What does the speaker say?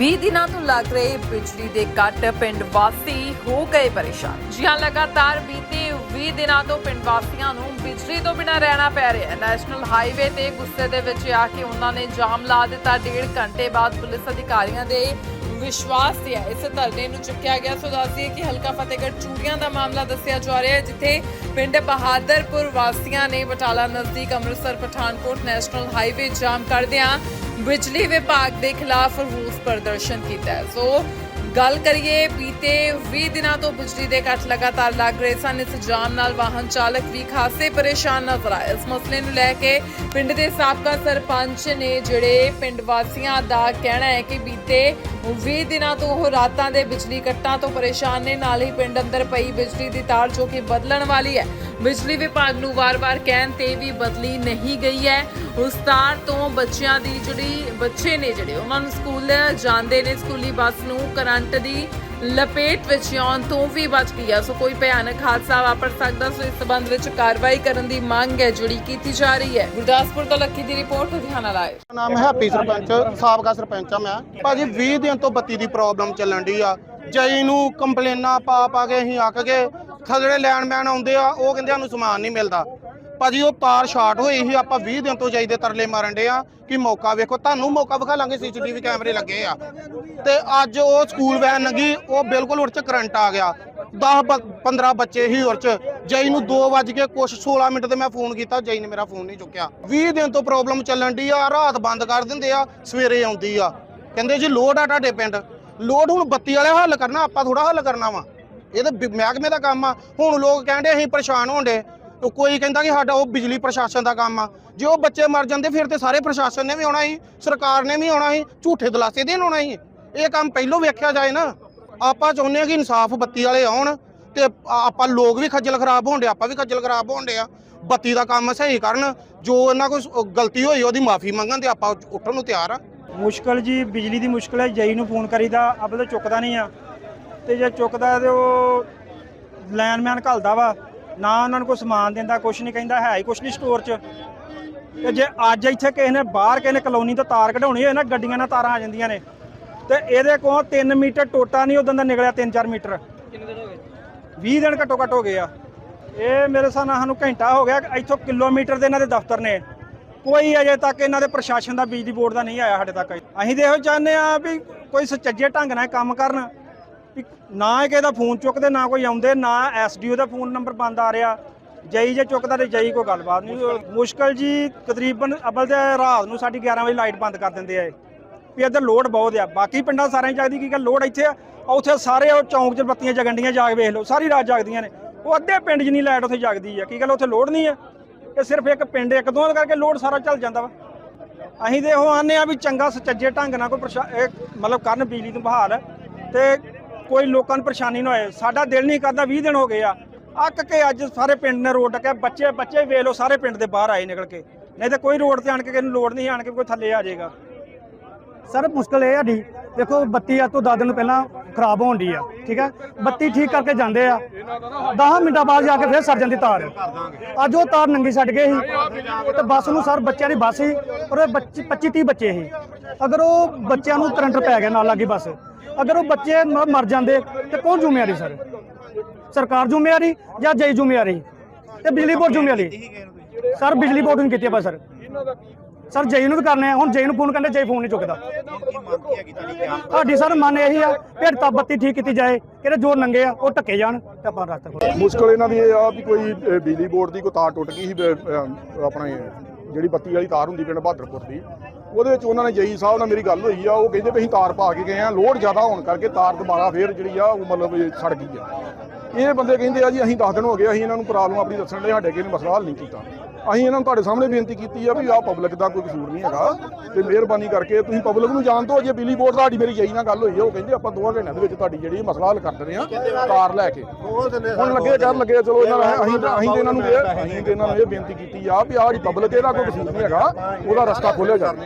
20 ਦਿਨਾਂ ਤੋਂ ਲੱਗ ਰਹੇ ਬਿਜਲੀ ਦੇ ਕੱਟ ਪਿੰਡ ਵਾਸੀ ਹੋ ਗਏ ਪਰੇਸ਼ਾਨ। ਜੀ ਹਾਂ, ਲਗਾਤਾਰ ਬੀਤੇ 20 ਦਿਨਾਂ ਤੋਂ ਪਿੰਡ ਵਾਸੀਆਂ ਨੂੰ ਬਿਜਲੀ ਤੋਂ ਬਿਨਾਂ ਰਹਿਣਾ ਪੈ ਰਿਹਾ ਹੈ। ਨੈਸ਼ਨਲ ਹਾਈਵੇ ਤੇ ਗੁੱਸੇ ਦੇ ਵਿੱਚ ਆ ਕੇ ਉਹਨਾਂ ਨੇ ਜਾਮ ਲਾ ਦਿੱਤਾ। ਡੇਢ ਘੰਟੇ ਬਾਅਦ ਪੁਲਿਸ ਅਧਿਕਾਰੀਆਂ ਦੇ ਵਿਸ਼ਵਾਸ ਤੇ ਇਸ ਧਰਨੇ ਨੂੰ ਚੁੱਕਿਆ ਗਿਆ। ਸੋ ਦੱਸਦੀ ਕਿ ਹਲਕਾ ਫਤਿਹਗੜ੍ਹ ਚੂੜੀਆਂ ਦਾ ਮਾਮਲਾ ਦੱਸਿਆ ਜਾ ਰਿਹਾ ਹੈ, ਜਿੱਥੇ ਪਿੰਡ ਬਹਾਦਰਪੁਰ ਵਾਸੀਆਂ ਨੇ ਬਟਾਲਾ ਨਜ਼ਦੀਕ Amritsar Pathankot national highway jam ਕਰਦਿਆਂ ਬਿਜਲੀ ਵਿਭਾਗ ਦੇ ਖਿਲਾਫ ਰੋਸ ਪ੍ਰਦਰਸ਼ਨ ਕੀਤਾ ਹੈ। ਸੋ ਗੱਲ ਕਰੀਏ, ਬੀਤੇ 20 ਦਿਨਾਂ ਤੋਂ ਬਿਜਲੀ ਦੇ ਕੱਟ ਲਗਾਤਾਰ ਲੱਗ ਰਹੇ ਸਨ ਇਸ ਜਾਮ ਨਾਲ ਵਾਹਨ ਚਾਲਕ ਵੀ ਖਾਸੇ ਪਰੇਸ਼ਾਨ ਨਜ਼ਰ ਆਏ ਇਸ ਮਸਲੇ ਨੂੰ ਲੈ ਕੇ ਪਿੰਡ ਦੇ ਸਾਬਕਾ ਸਰਪੰਚ ਨੇ ਜਿਹੜੇ ਪਿੰਡ ਵਾਸੀਆਂ ਦਾ ਕਹਿਣਾ ਹੈ ਕਿ ਬੀਤੇ 20 ਦਿਨਾਂ ਤੋਂ ਉਹ ਰਾਤਾਂ ਦੇ ਬਿਜਲੀ ਕੱਟਾਂ ਤੋਂ ਪਰੇਸ਼ਾਨ ਨੇ। ਨਾਲ ਹੀ ਪਿੰਡ ਅੰਦਰ ਪਈ ਬਿਜਲੀ ਦੀ ਤਾਰ ਜੋ ਕਿ ਬਦਲਣ ਵਾਲੀ ਹੈ। ਬਿਜਲੀ ਵਿਭਾਗ ਨੂੰ ਵਾਰ-ਵਾਰ ਕਹਿਣ ਤੇ ਵੀ ਬਦਲੀ ਨਹੀਂ ਗਈ ਹੈ। ਉਸ ਤਾਰ ਤੋਂ ਬੱਚਿਆਂ ਦੀ ਜਿਹੜੀ, ਬੱਚੇ ਨੇ ਜਿਹੜੇ, ਉਹਨਾਂ ਨੂੰ ਸਕੂਲ ਜਾਂਦੇ ਨੇ, ਸਕੂਲੀ ਬੱਸ ਨੂੰ ਕਰੰਟ ਦੀ ਲਪੇਟ ਵਿੱਚ ਆਉਣ ਤੋਂ ਵੀ ਬਚ ਗਿਆ ਸੋ ਕੋਈ ਭਿਆਨਕ ਹਾਦਸਾ ਵਾਪਰ ਸਕਦਾ, ਸੋ ਇਸ ਸਬੰਧ ਵਿੱਚ ਕਾਰਵਾਈ ਕਰਨ ਦੀ ਮੰਗ ਹੈ, ਜਿਹੜੀ ਕੀਤੀ ਜਾ ਰਹੀ ਹੈ। ਗੁਰਦਾਸਪੁਰ ਤੋਂ ਲੱਖੀ ਦੀ ਰਿਪੋਰਟ, ਲੁਧਿਆਣਾ ਲਾਈਵ। ਨਾਮ ਹੈ ਹੈਪੀ ਸਰਪੰਚ, ਸਾਬਕਾ ਸਰਪੰਚ ਆ ਮੈਂ। ਭਾਜੀ 20 ਦਿਨ ਤੋਂ ਬੱਤੀ ਦੀ ਪ੍ਰੋਬਲਮ ਚੱਲਣ ਦੀ ਆ। ਜਈ ਨੂੰ ਕੰਪਲੇਨਾਂ ਪਾ ਪਾ ਕੇ ਅਸੀਂ ਅੱਕ ਗਏ। ਥੱਲੇ ਲੈਂਡਮੈਨ ਆਉਂਦੇ ਆ, ਉਹ ਕਹਿੰਦੇ ਸਾਨੂੰ ਸਮਾਨ ਨਹੀਂ ਮਿਲਦਾ। ਭਾਜੀ, ਉਹ ਤਾਰ ਸ਼ਾਰਟ ਹੋਈ ਸੀ, ਆਪਾਂ 20 ਦਿਨ ਤੋਂ ਜਾਈ ਦੇ ਤਰਲੇ ਮਾਰਨ ਦੇ ਆ ਕਿ ਮੌਕਾ ਵੇਖੋ, ਤੁਹਾਨੂੰ ਮੌਕਾ ਵਿਖਾ ਲਾਂਗੇ ਸੀਸੀਟੀਵੀ ਕੈਮਰੇ ਲੱਗੇ ਆ। ਤੇ ਅੱਜ ਉਹ ਸਕੂਲ ਵੈਨ ਲੰਗੀ ਉਹ ਬਿਲਕੁਲ ਉੜ ਚ ਕਰੰਟ ਆ ਗਿਆ। 10 15 ਬੱਚੇ ਹੀ ਉੜ ਚ। ਜਈ ਨੂੰ 2 ਵੱਜ ਕੇ ਕੁਛ 16 ਮਿੰਟ ਤੇ ਮੈਂ ਫੋਨ ਕੀਤਾ, ਜਈ ਨੇ ਮੇਰਾ ਫੋਨ ਨਹੀਂ ਚੁੱਕਿਆ। 20 ਦਿਨ ਤੋਂ ਪ੍ਰੋਬਲਮ ਚੱਲਣ ਦੀ ਆ, ਰਾਤ ਬੰਦ ਕਰ ਦਿੰਦੇ ਆ, ਸਵੇਰੇ ਆਉਂਦੀ ਆ। ਕਹਿੰਦੇ ਜੀ, ਲੋਡ ਆ ਤੁਹਾਡੇ ਪਿੰਡ। ਲੋਡ ਹੁਣ ਬੱਤੀ ਵਾਲੇ ਹੱਲ ਕਰਨਾ, ਆਪਾਂ ਥੋੜਾ ਹੱਲ ਕਰਨਾ ਵਾ। ਇਹ ਤਾਂ ਮਹਿਕਮੇ ਦਾ ਕੰਮ ਆ। ਹੁਣ ਲੋਕ ਕਹਿੰਦੇ ਅਸੀਂ ਪਰੇਸ਼ਾਨ ਹੋਣ ਹੋਣਦੇ ਕੋਈ ਕਹਿੰਦਾ ਕਿ ਸਾਡਾ ਉਹ ਬਿਜਲੀ ਪ੍ਰਸ਼ਾਸਨ ਦਾ ਕੰਮ ਆ। ਜੇ ਉਹ ਬੱਚੇ ਮਰ ਜਾਂਦੇ, ਫਿਰ ਤੇ ਸਾਰੇ ਪ੍ਰਸ਼ਾਸਨ ਨੇ ਵੀ ਆਉਣਾ ਸੀ, ਸਰਕਾਰ ਨੇ ਵੀ ਆਉਣਾ ਸੀ, ਝੂਠੇ ਦਲਾਸੇ ਦੇਣ ਆਉਣਾ ਸੀ। ਇਹ ਕੰਮ ਪਹਿਲੋਂ ਵੇਖਿਆ ਜਾਏ ਨਾ, ਆਪਾਂ ਚਾਹੁੰਦੇ ਆ ਕਿ ਇਨਸਾਫ ਬੱਤੀ ਵਾਲੇ ਆਉਣ ਤੇ ਆਪਾਂ ਲੋਕ ਵੀ ਖੱਜਲ ਖਰਾਬ ਹੋਣ ਡੇ ਆਪਾਂ ਵੀ ਖੱਜਲ ਖਰਾਬ ਹੋਣ ਡੇ ਆ। ਬੱਤੀ ਦਾ ਕੰਮ ਸਹੀ ਕਰਨ, ਜੋ ਇਹਨਾਂ ਕੋਈ ਗਲਤੀ ਹੋਈ, ਉਹਦੀ ਮਾਫੀ ਮੰਗਣ ਤੇ ਆਪਾਂ ਉੱਠਣ ਨੂੰ ਤਿਆਰ ਆ। ਮੁਸ਼ਕਲ ਜੀ, ਬਿਜਲੀ ਦੀ ਮੁਸ਼ਕਲ ਹੈ, ਜਈ ਨੂੰ ਫੋਨ ਕਰੀਦਾ ਅਬਲ ਚੁੱਕਦਾ ਨਹੀਂ ਆ। ਤੇ ਜੇ ਚੁੱਕਦਾ ਤੇ ਉਹ ਲਾਈਨਮੈਨ ਘੱਲਦਾ ਵਾ। ਨਾ ਉਹਨਾਂ ਨੂੰ ਕੋਈ ਸਮਾਨ ਦਿੰਦਾ ਕੁਛ ਨਹੀਂ ਕਹਿੰਦਾ ਹੈ ਹੀ ਕੁਛ ਨਹੀਂ ਸਟੋਰ 'ਚ। ਤੇ ਜੇ ਅੱਜ ਇੱਥੇ ਕਿਸੇ ਨੇ ਬਾਹਰ ਕਿਸੇ ਨੇ ਕਲੋਨੀ ਤੋਂ ਤਾਰ ਕਢਾਉਣੀ ਹੋਏ ਨਾ ਗੱਡੀਆਂ ਨਾਲ ਤਾਰਾਂ ਆ ਜਾਂਦੀਆਂ ਨੇ। ਤੇ ਇਹਦੇ ਕੋਲ 3 ਮੀਟਰ ਟੋਟਾ ਨਹੀਂ ਉਦੋਂ ਦਾ ਨਿਕਲਿਆ 3-4 ਮੀਟਰ। ਕਿੰਨੇ ਦਿਨ ਹੋ ਗਏ? 20 ਦਿਨ ਘੱਟੋ ਘੱਟ ਹੋ ਗਏ ਆ। ਇਹ ਮੇਰੇ ਹਿਸਾਬ ਨਾਲ ਸਾਨੂੰ ਘੰਟਾ ਹੋ ਗਿਆ ਇੱਥੋਂ ਕਿਲੋਮੀਟਰ ਦੇ ਇਹਨਾਂ ਦੇ ਦਫ਼ਤਰ ਨੇ। ਕੋਈ ਅਜੇ ਤੱਕ ਇਹਨਾਂ ਦੇ ਪ੍ਰਸ਼ਾਸਨ ਦਾ ਬਿਜਲੀ ਬੋਰਡ ਦਾ ਨਹੀਂ ਆਇਆ ਸਾਡੇ ਤੱਕ। ਅਸੀਂ ਇਹੋ ਚਾਹੁੰਦੇ ਆ ਵੀ ਕੋਈ ਸੁਚੱਜੇ ਢੰਗ ਨਾਲ ਕੰਮ ਕਰਨ। ਵੀ ਨਾ ਇਹ ਕਿਸੇ ਦਾ ਫੋਨ ਚੁੱਕਦੇ, ਨਾ ਕੋਈ ਆਉਂਦੇ, ਨਾ ਐਸਡੀਓ ਦਾ ਫੋਨ ਨੰਬਰ ਬੰਦ ਆ ਰਿਹਾ। ਜਈ ਜੇ ਚੁੱਕਦਾ ਤੇ ਜਈ ਕੋਈ ਗੱਲਬਾਤ ਨਹੀਂ ਮੁਸ਼ਕਲ ਜੀ, ਤਕਰੀਬਨ ਅਬਲ ਤੇ ਰਾਤ ਨੂੰ ਸਾਡੀ 11 ਵਜੇ ਲਾਈਟ ਬੰਦ ਕਰ ਦਿੰਦੇ ਆ ਵੀ ਇੱਧਰ ਲੋਡ ਬਹੁਤ ਆ। ਬਾਕੀ ਪਿੰਡਾਂ ਸਾਰਿਆਂ 'ਚ ਜਾਗਦੀ ਕੀ ਗੱਲ ਲੋਡ ਇੱਥੇ ਆ। ਉੱਥੇ ਸਾਰੇ ਉਹ ਚੌਂਕ 'ਚ ਬੱਤੀਆਂ ਜਗੰਡੀਆਂ ਜਾਗ ਵੇਖ ਲਓ। ਸਾਰੀ ਰਾਤ ਜਾਗਦੀਆਂ ਨੇ। ਉਹ ਅੱਧੇ ਪਿੰਡ 'ਚ ਨਹੀਂ ਲਾਈਟ ਉੱਥੇ ਜਾਗਦੀ ਆ। ਕੀ ਗੱਲ, ਉੱਥੇ ਲੋਡ ਨਹੀਂ ਆ? ਇਹ ਸਿਰਫ ਇੱਕ ਪਿੰਡ, ਇੱਕ ਦੋ ਕਰਕੇ ਲੋਡ ਸਾਰਾ ਚੱਲ ਜਾਂਦਾ ਵਾ। ਅਸੀਂ ਤੇ ਉਹ ਆਨੇ ਆ ਵੀ ਚੰਗਾ ਸੁਚੱਜੇ ਢੰਗ ਨਾਲ ਕੋਈ ਪ੍ਰਸ਼ਾ- ਇਹ ਮਤਲਬ ਕਰਨ ਬਿਜਲੀ ਨੂੰ ਬਹਾਲ। ਤੇ ਕੋਈ ਲੋਕਾਂ ਨੂੰ ਪਰੇਸ਼ਾਨੀ ਨਾ ਹੋਏ। ਸਾਡਾ ਦਿਲ ਨਹੀਂ ਕਰਦਾ 20 ਦਿਨ ਹੋ ਗਏ ਆ। ਅੱਕ ਕੇ ਅੱਜ ਸਾਰੇ ਪਿੰਡ ਨੇ ਰੋਡ ਟੱਕਿਆ। ਬੱਚੇ ਬੱਚੇ ਵੇਖ ਲਓ, ਸਾਰੇ ਪਿੰਡ ਦੇ ਬਾਹਰ ਆਏ ਨਿਕਲ ਕੇ। ਨਹੀਂ ਤਾਂ ਕੋਈ ਰੋਡ ਤੇ ਆਣ ਕੇ ਕਿਸੇ ਨੂੰ ਲੋੜ ਨਹੀਂ, ਆਣ ਕੇ ਕੋਈ ਥੱਲੇ ਆ ਜਾਏਗਾ। ਸਰ, ਮੁਸ਼ਕਲ ਇਹ ਆ ਸਾਡੀ ਦੇਖੋ, ਬੱਤੀ ਅੱਜ ਤੋਂ 10 ਦਿਨ ਪਹਿਲਾਂ ਖਰਾਬ ਹੋਣ ਦੀ ਆ, ਠੀਕ ਹੈ? ਬੱਤੀ ਠੀਕ ਕਰਕੇ ਜਾਂਦੇ ਆ। 10 ਮਿੰਟਾਂ ਬਾਅਦ ਜਾ ਕੇ ਫਿਰ ਸਰ ਜਾਂਦੀ ਤਾਰ। ਅੱਜ ਉਹ ਤਾਰ ਨੰਗੀ ਛੱਡ ਗਏ ਸੀ। ਤੇ ਬੱਸ ਨੂੰ ਸਰ, ਬੱਚਿਆਂ ਦੀ ਬੱਸ ਸੀ। ਔਰ ਉਹ ਬੱਚੇ 25 30 ਬੱਚੇ ਸੀ। ਅਗਰ ਉਹ ਬੱਚਿਆਂ ਨੂੰ ਕਰੰਟ ਪੈ ਗਿਆ ਨਾਲ ਲੱਗੀ ਬੱਸ ਅਗਰ ਉਹ ਬੱਚੇ ਮ- ਮਰ ਜਾਂਦੇ ਤੇ ਕੌਣ ਜ਼ਿੰਮੇਵਾਰੀ ਸਰ? ਸਰਕਾਰ ਜ਼ਿੰਮੇਵਾਰੀ ਜਾਂ ਜਈ ਜ਼ਿੰਮੇਵਾਰੀ? ਤੇ ਬਿਜਲੀ ਬੋਰਡ ਜ਼ਿੰਮੇਵਾਰੀ? ਸਰ ਬਿਜਲੀ ਬੋਰਡ ਨੂੰ ਕੀਤੀ ਆ ਸਰ। ਸਰ ਜਈ ਨੂੰ ਵੀ ਕਰਨੇ ਆ ਹੁਣ ਜਈ ਨੂੰ ਫੋਨ ਕਰਦੇ ਜਈ ਫੋਨ ਨਹੀਂ ਚੁੱਕਦਾ। ਸਾਡੀ ਸਰ ਮਨ ਇਹੀ ਆ ਫਿਰ ਤਾਂ ਬੱਤੀ ਠੀਕ ਕੀਤੀ ਜਾਏ ਕਿਹੜੇ ਜੋ ਨੰਗੇ ਆ ਉਹ ਢੱਕੇ ਜਾਣ ਤੇ ਆਪਾਂ ਰਸਤਾ ਖੋਲ੍ਹੀਏ। ਮੁਸ਼ਕਲ ਇਹਨਾਂ ਦੀ ਇਹ ਆ ਵੀ ਕੋਈ ਅ, ਬਿਜਲੀ ਬੋਰਡ ਦੀ ਕੋਈ ਤਾਰ ਟੁੱਟ ਗਈ ਸੀ ਬ- ਅ, ਆਪਣੇ ਜਿਹੜੀ ਬੱਤੀ ਵਾਲੀ ਤਾਰ ਹੁੰਦੀ ਪਿੰਡ ਬਹਾਦਰਪੁਰ ਦੀ ਉਹਦੇ ਵਿੱਚ ਉਹਨਾਂ ਨੇ ਜਈ ਸਾਹਿਬ ਨਾਲ ਮੇਰੀ ਗੱਲ ਹੋਈ ਆ, ਉਹ ਕਹਿੰਦੇ ਵੀ ਅਸੀਂ ਤਾਰ ਪਾ ਕੇ ਗਏ ਆ, ਲੋਡ ਜ਼ਿਆਦਾ ਹੋਣ ਕਰਕੇ ਤਾਰ ਦੁਬਾਰਾ ਫੇਰ ਜਿਹੜੀ ਆ, ਉਹ ਮਤਲਬ ਸੜ ਗਈ ਆ। ਇਹ ਬੰਦੇ ਕਹਿੰਦੇ ਆ ਜੀ, ਅਸੀਂ 10 ਦਿਨ ਹੋ ਗਏ ਅਸੀਂ ਇਹਨਾਂ ਨੂੰ ਪ੍ਰੋਬਲਮ ਆਪਣੀ ਦੱਸਣ ਲਈ ਸਾਡੇ ਕਿਸੇ ਨੇ ਮਸਲਾ ਹੱਲ ਨਹੀਂ ਕੀਤਾ। ਅਸੀਂ ਇਹਨਾਂ ਨੂੰ ਤੁਹਾਡੇ ਸਾਹਮਣੇ ਬੇਨਤੀ ਕੀਤੀ ਆ ਵੀ ਆਹ ਪਬਲਿਕ ਦਾ ਕੋਈ ਕਸੂਰ ਨਹੀਂ ਹੈਗਾ ਤੇ ਮਿਹਰਬਾਨੀ ਕਰਕੇ ਤੁਸੀਂ ਪਬਲਿਕ ਨੂੰ ਜਾਣ ਦਿਓ, ਜੇ ਬਿਜਲੀ ਬੋਰਡ ਤੁਹਾਡੀ ਮੇਰੀ ਜਈ ਨਾਲ ਗੱਲ ਹੋਈ ਆ, ਉਹ ਕਹਿੰਦੇ ਆਪਾਂ ਦੋਵਾਂ ਘੰਟਿਆਂ ਦੇ ਵਿੱਚ ਤੁਹਾਡੀ ਜਿਹੜੀ ਮਸਲਾ ਹੱਲ ਕਰ ਦਿੰਦੇ ਆ, ਕਾਰ ਲੈ ਕੇ। ਹੁਣ ਲੱਗੇ ਕਰਨ ਲੱਗੇ, ਚਲੋ ਇਹਨਾਂ ਨਾਲ ਅਸੀਂ ਤਾਂ- ਅਸੀਂ ਤੇ ਇਹਨਾਂ ਨੂੰ ਇਹ ਅਸੀਂ ਤੇ ਇਹਨਾਂ ਨੂੰ ਇਹ ਬੇਨਤੀ ਕੀਤੀ ਆ ਵੀ ਆਹ ਜਿਹੜੀ ਪਬਲਿਕ ਇਹਦਾ ਕੋਈ ਕਸੂਰ ਨਹੀਂ ਹੈਗਾ, ਉਹਦਾ ਰਸਤਾ ਖੋਲ੍ਹਿਆ ਜਾਵੇ।